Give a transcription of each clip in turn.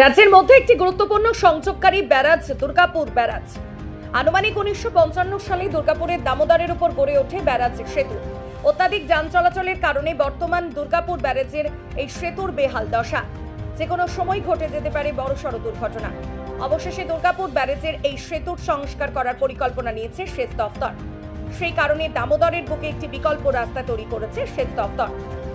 রাজ্যের মধ্যে একটি গুরুত্বপূর্ণ সংযোগকারী ব্যারাজ, দুর্গাপুর ব্যারাজ। আনুমানিক উনিশশো পঞ্চান্ন সালে দুর্গাপুরের দামোদরের উপর গড়ে ওঠে ব্যারাজ সেতু। অত্যাধিক যান চলাচলের কারণে বর্তমান দুর্গাপুর ব্যারাজের এই সেতুর বেহাল দশা। যে কোনো সময় ঘটে যেতে পারে বড়সড় দুর্ঘটনা। অবশেষে দুর্গাপুর ব্যারেজের এই সেতুর সংস্কার করার পরিকল্পনা নিয়েছে সেচ দফতর। সেই কারণে দামোদরের বুকে একটি বিকল্প রাস্তা তৈরি করেছে সেচ দফতর।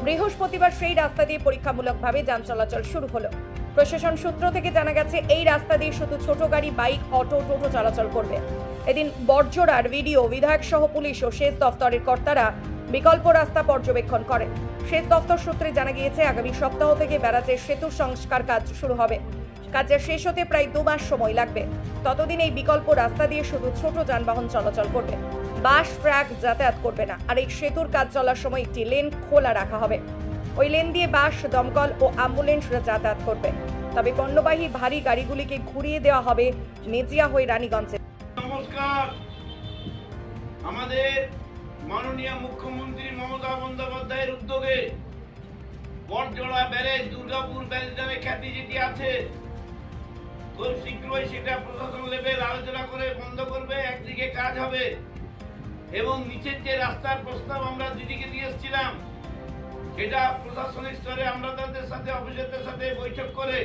বৃহস্পতিবার সেই রাস্তা দিয়ে পরীক্ষামূলকভাবে যান চলাচল শুরু হলো। প্রশাসন সূত্র থেকে জানা গেছে, এই রাস্তা দিয়ে শুধু ছোট গাড়ি, বাইক, অটো, টোটো চলাচল করবে। এদিন বর্জরার ভিডিও বিধায়ক সহ পুলিশ ও সেচ দফতরের কর্তারা বিকল্প রাস্তা পর্যবেক্ষণ করেন। সেচ দফতর সূত্রে জানা গিয়েছে, আগামী সপ্তাহ থেকে ব্যারাজের সেতুর সংস্কার কাজ শুরু হবে। কাজের শেষ হতে প্রায় দু মাস সময় লাগবে। ততদিন এই বিকল্প রাস্তা দিয়ে শুধু ছোট যানবাহন চলাচল করবে। বাস, ট্রাক যাতায়াত করবে না। আর এই সেতুর কাজ চলার সময় একটি লেন খোলা রাখা হবে। ওই লেন দিয়ে বাস, দমকল ও অ্যাম্বুলেন্সরা যাতায়াত করবে। তবে পণ্যবাহী ভারী গাড়িগুলিকে ঘুরিয়ে দেওয়া হবে মেজিয়া হয়ে রানীগঞ্জে। নমস্কার। আমাদের মাননীয় মুখ্যমন্ত্রী মমতা বন্দ্যোপাধ্যায়ের উদ্যোগে বটজোড়া ব্যারেজ, দুর্গাপুর ব্যারেজ নামে খ্যাতি যেটি আছে, খুব শীঘ্রই সেটা প্রশাসন লেভেল আলোচনা করে বন্ধ করবে, একদিকে কাজ হবে এবং নিচের যে রাস্তার প্রস্তাব আমরা দিদিকে দিয়ে এসেছিলাম সেটা প্রশাসনিক স্তরে আমরা তাদের সাথে, অফিসারদের সাথে বৈঠক করে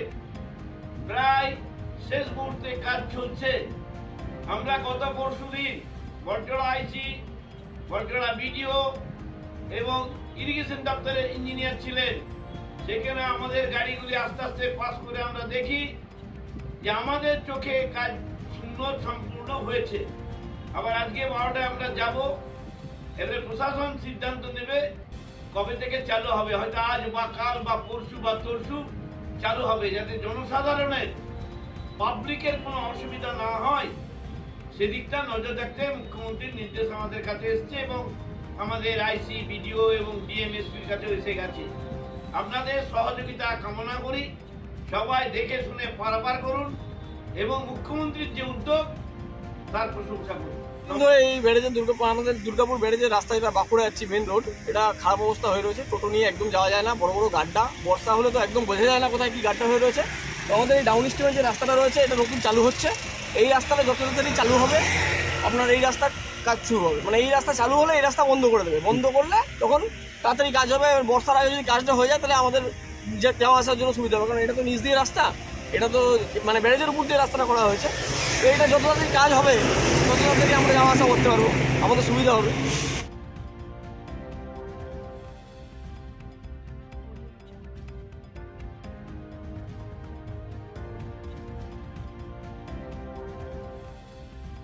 প্রায় শেষ মুহূর্তে কাজ চলছে। আমরা গত পরশু দিন বটজোড়া আইসি বটজোড়া বিডিও এবং ইরিগেশন দপ্তরের ইঞ্জিনিয়ার ছিলেন। সেখানে আমাদের গাড়িগুলি আস্তে আস্তে পাস করে আমরা দেখি যে আমাদের চোখে কাজ সুন্দর সম্পূর্ণ হয়েছে। আবার আজকে বারোটায় আমরা যাব। এবারে প্রশাসন সিদ্ধান্ত নেবে কবে থেকে চালু হবে? হয়তো আজ বা কাল বা পরশু বা তরশু চালু হবে। যাতে জনসাধারণের পাবলিকের কোনো অসুবিধা না হয়, সেদিকটা নজর রাখতে মুখ্যমন্ত্রীর নির্দেশ আমাদের কাছে এসছে এবং আমাদের আইসি, বিডিও এবং ডিএমএসপির কাছে এসে গেছে। আপনাদের সহযোগিতা কামনা করি। সবাই দেখে শুনে পারাপার করুন এবং মুখ্যমন্ত্রীর যে উদ্যোগ তার প্রশংসা এই ব্যারেজের দুর্গাপুর আমাদের দুর্গাপুর ব্যারেজের রাস্তা যেটা বাঁকুড়া যাচ্ছি মেন রোড এটা খারাপ অবস্থা হয়ে রয়েছে, টোটো নিয়ে একদম যাওয়া যায় না, বড় বড় গাড্ডা। বর্ষা হলে তো একদম বোঝা যায় না কোথায় কি গাড্ডা হয়ে রয়েছে। আমাদের এই ডাউন স্ট্রিমের যে রাস্তাটা রয়েছে, এটা নতুন চালু হচ্ছে। এই রাস্তাটা যত তাড়াতাড়ি চালু হবে। আপনার এই রাস্তা কাজ শুরু হবে। মানে এই রাস্তা চালু হলে এই রাস্তা বন্ধ করে দেবে। বন্ধ করলে তখন তাড়াতাড়ি কাজ হবে বর্ষার আগে যদি কাজটা হয়ে যায়, তাহলে আমাদের যাওয়া আসার জন্য সুবিধা হবে। কারণ এটা তো নিচ দিয়ে রাস্তা। এটা তো মানে ব্যারেজের উপর দিয়ে রাস্তাটা করা হয়েছে। এটা যত কাজ হবে তত তাড়াতাড়ি আমরা যাওয়া আসা করতে পারব। আমাদের সুবিধা হবে।